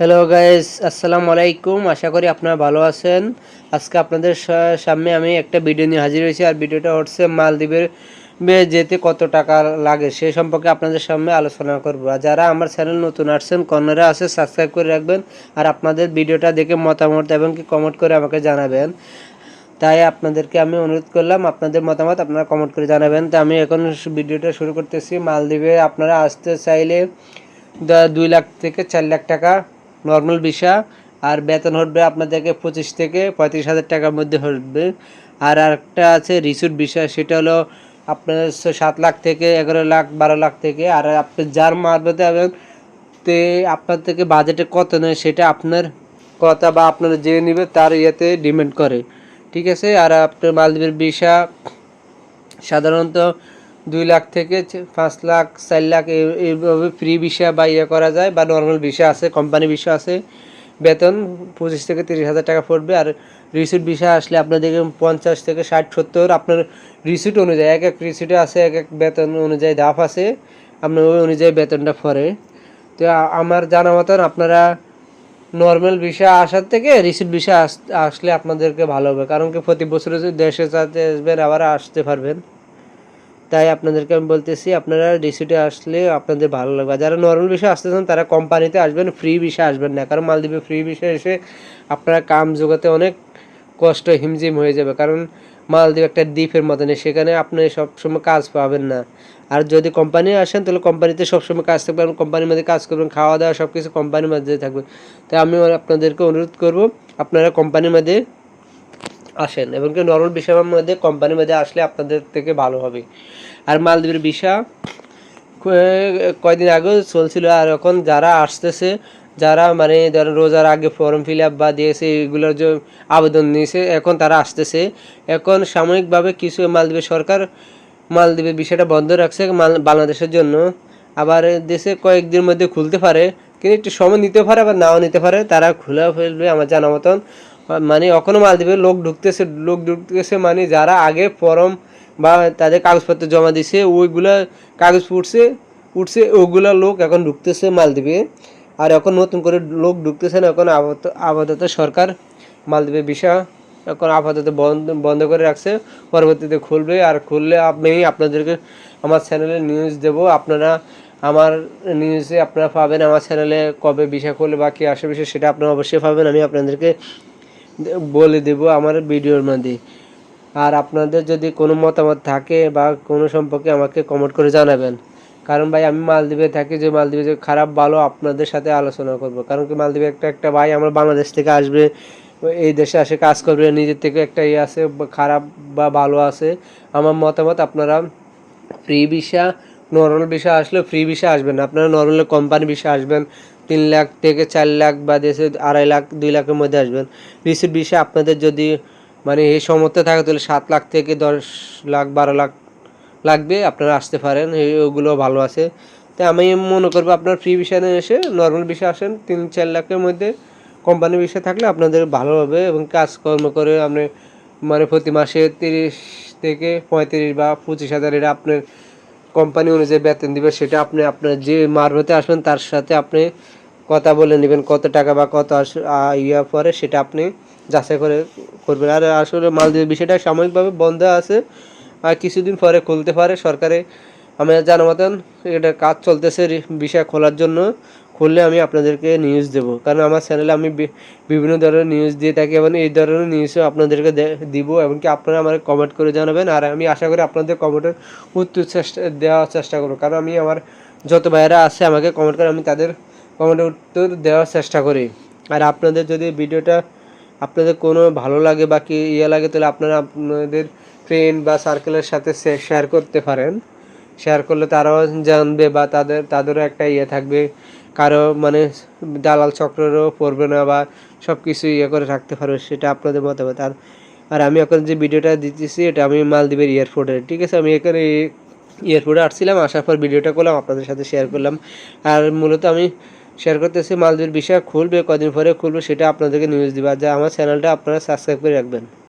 Hello guys আসসালামু আলাইকুম আশা করি আপনারা ভালো আছেন। আজকে আপনাদের সামনে আমি একটা ভিডিও নিয়ে হাজির হয়েছি। আর ভিডিওটা হচ্ছে মালদ্বীপের যেতে কত টাকা লাগে সে সম্পর্কে আপনাদের সামনে আলোচনা করব। আর যারা আমার চ্যানেল নতুন আসছেন কর্নারে আছে সাবস্ক্রাইব করে রাখবেন। আর আপনাদের ভিডিওটা দেখে মতামত এবং কি কমেন্ট করে আমাকে জানাবেন। তাই আপনাদেরকে আমি অনুরোধ করলাম, আপনাদের মতামত আপনারা কমেন্ট করে জানাবেন। তো আমি এখন ভিডিওটা শুরু করতেছি। মালদ্বীপে আপনারা আসতে চাইলে দুই লাখ থেকে চার লাখ টাকা নর্মাল ভিসা, আর বেতন হবে আপনাদেরকে পঁচিশ থেকে পঁয়ত্রিশ হাজার টাকার মধ্যে হবে আর আরেকটা আছে রিসুট ভিসা, সেটা হলো আপনার সাত লাখ থেকে এগারো লাখ, বারো লাখ থেকে। আর আপনি যার মারফতে হবেন তে আপনার থেকে বাজেটে কত নেয় সেটা আপনার কথা বা আপনার যে নেবে, তার ইয়েতে ডিমেন্ড করে। ঠিক আছে? আর আপনার মালদ্বীপের ভিসা, সাধারণত দুই লাখ থেকে পাঁচ লাখ, চার লাখ এই- এইভাবে ফ্রি ভিসা বা ইয়ে করা যায় বা নর্মাল ভিসা আছে কোম্পানি ভিসা আছে। বেতন পঁচিশ থেকে তিরিশ হাজার টাকা পড়বে আর রিসিট ভিসা আসলে আপনাদেরকে পঞ্চাশ থেকে ষাট, সত্তর আপনার রিসিট অনুযায়ী, এক এক রিসিটে আছে, এক এক বেতন অনুযায়ী ধাপ আছে, আপনার ওই অনুযায়ী বেতনটা পড়ে। তো আমার জানা মতন আপনারা নর্মাল ভিসা আসার থেকে রিসিট ভিসা আসলে আপনাদেরকে ভালো হবে, কারণ কি প্রতি বছর দেশে যাতে আসবেন, আবার আসতে পারবেন। তাই আপনাদেরকে আমি বলতেছি, আপনারা রিসিটে আসলে আপনাদের ভালো লাগবে। যারা নর্মাল বিষয় চান তারা কোম্পানিতে আসবেন ফ্রি বিষয় আসবেন না। কারণ মালদ্বীপে ফ্রি বিষয় এসে আপনারা কাম জোগাতে অনেক কষ্ট হিমজিম হয়ে যাবে। কারণ মালদ্বীপ একটা দ্বীপের মতনই সেখানে আপনি সবসময় কাজ পাবেন না। আর যদি কোম্পানি আসেন, তাহলে কোম্পানিতে সবসময় কাজ থাকবে কোম্পানির মধ্যে কাজ করবেন খাওয়া দাওয়া সব কিছু কোম্পানির মধ্যে থাকবে। তাই আমি আপনাদেরকে অনুরোধ করব, আপনারা কোম্পানির মধ্যে আসেন এবং কি নর্মাল বিষয়ের মধ্যে, কোম্পানির মধ্যে আসলে আপনাদের থেকে ভালো হবে। আর মালদ্বীপের ভিসা ক- কয়দিন আগেও চলছিল আর এখন যারা আসতেছে, যারা মানে ধরেন রোজার আগে ফর্ম ফিল আপ বা দিয়েছে, এগুলোর যে আবেদন নিয়েছে, এখন তারা আসতেছে। এখন সাময়িকভাবে কিছু মালদ্বীপের সরকার মালদ্বীপের বিষয়টা বন্ধ রাখছে বাংলাদেশের জন্য। আবার দেশে কয়েকদিনের মধ্যে খুলতে পারে, কিন্তু একটু সময় নিতে পারে আবার নাও নিতে পারে, তারা খুলে ফেলবে আমার জানা মতন। মানে এখনও মালদ্বীপের লোক ঢুকতেছে লোক ঢুকতেছে মানে যারা আগে ফর্ম বা তাদের কাগজপত্র জমা দিছে, ওইগুলা কাগজ উঠছে উঠছে ওগুলা লোক এখন ঢুকতেছে মালদ্বীপে। আর এখন নতুন করে লোক ঢুকতেছে না, এখন আপাতত সরকার মালদ্বীপের বিষয় এখন আপাতত বন্ধ বন্ধ করে রাখছে, পরবর্তীতে খুলবে। আর খুললে আমি আপনাদেরকে আমার চ্যানেলে নিউজ দেব। আপনারা আমার নিউজে আপনারা পাবেন আমার চ্যানেলে কবে বিষয় খুলবে বা কী আসে বিষয় সেটা আপনারা অবশ্যই পাবেন। আমি আপনাদেরকে বলে দেব আমার ভিডিওর মধ্যে। আর আপনাদের যদি কোনো মতামত থাকে বা কোনো সম্পর্কে আমাকে কমেন্ট করে জানাবেন। কারণ ভাই, আমি মালদ্বীপে থাকি, যে মালদ্বীপে যে খারাপ, ভালো আপনাদের সাথে আলোচনা করব। কারণ কি মালদ্বীপে একটা একটা ভাই আমার বাংলাদেশ থেকে আসবে, এই দেশে আসে, কাজ করবে, নিজের থেকে একটা ইয়ে আছে, খারাপ বা ভালো আছে। আমার মতামত আপনারা, ফ্রি ভিসা নর্মাল ভিসা আসলে ফ্রি ভিসা আসবেন আপনারা নর্মাল কোম্পানি ভিসা আসবেন, তিন লাখ থেকে চার লাখ বা দেশে আড়াই লাখ, দুই লাখের মধ্যে আসবেন। রিসিট ভিসা আপনাদের যদি মানে এই সমর্থ থাকে, তাহলে সাত লাখ থেকে দশ লাখ, বারো লাখ লাগবে, আপনারা আসতে পারেন ওগুলো ভালো আছে। তাই আমি মনে করব আপনার ফ্রি ভিসা নিয়ে এসে নর্মাল ভিসা আসেন, তিন চার লাখের মধ্যে কোম্পানি ভিসা থাকলে আপনাদের ভালো হবে এবং কাজকর্ম করে আপনি মানে প্রতি মাসে তিরিশ থেকে পঁয়ত্রিশ বা পঁচিশ হাজার এটা আপনার কোম্পানি অনুযায়ী বেতন দিবে, সেটা আপনি আপনার যে মারফতে আসবেন, তার সাথে আপনি কথা বলে নেবেন কত টাকা বা কত ইয়া পরে, সেটা আপনি যাচাই করে করবেন। আর আসলে মালদ্বীপ বিষয়টা সাময়িকভাবে বন্ধ আছে, আর কিছুদিন পরে খুলতে পারে সরকারে। আমি জানা মতন, এটা কাজ চলতেছে বিষয় খোলার জন্য। খুললে আমি আপনাদেরকে নিউজ দেব। কারণ আমার চ্যানেলে আমি বিভিন্ন ধরনের নিউজ দিয়ে থাকি এবং এই ধরনের নিউজও আপনাদেরকে দিব এমনকি আপনারা আমার কমেন্ট করে জানাবেন। আর আমি আশা করি আপনাদের কমেন্টের উত্তর চেষ্টা, দেওয়ার চেষ্টা করব। কারণ আমি আমার যত ভাইয়েরা আছে আমাকে কমেন্ট করে আমি তাদের কমেন্টের উত্তর দেওয়ার চেষ্টা করি। আর আপনাদের যদি ভিডিওটা আপনাদের কোনো ভালো লাগে বা কি ইয়ে লাগে, তাহলে আপনারা আপনাদের ফ্রেন্ড বা সার্কেলের সাথে শেয়ার করতে পারেন। শেয়ার করলে তারাও জানবে বা তাদের, তাদেরও একটা ইয়ে থাকবে। কারও মানে দালাল চক্রেরও পড়বে না বা সব কিছু ইয়ে করে রাখতে পারবে, সেটা আপনাদের মতামত। আর আর আমি এখন যে ভিডিওটা দিতেছি, এটা আমি মালদ্বীপের এয়ারপোর্টে। ঠিক আছে, আমি এখানে এয়ারপোর্টে আসছিলাম, আসার পর ভিডিওটা করলাম, আপনাদের সাথে শেয়ার করলাম। আর মূলত আমি শেয়ার করতেছি মালদ্বীপের বিষয়, খুলবে, কদিন পরে খুলবে, সেটা আপনাদেরকে নিউজ দিবা। যা আমার চ্যানেলটা আপনারা সাবস্ক্রাইব করে রাখবেন।